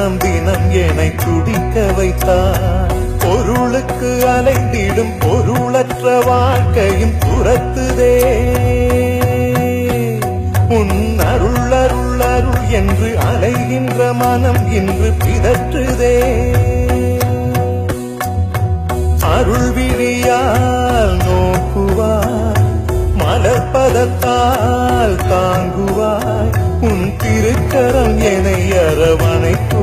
தினம் தினம் என்னை துடிக்க வைத்தார். பொருளுக்கு அலைந்திடும் பொருளற்ற வாழ்க்கையும் துரத்துதே. உன் அருள் அருள் அருள் என்று அலைகின்ற மனம் இன்று பிதற்றுதே. அருள் விழியால் நோக்குவார் மலர்பதத்தால் தாங்குவார் உன் திருக்கரம் என அரவணைக்கும்.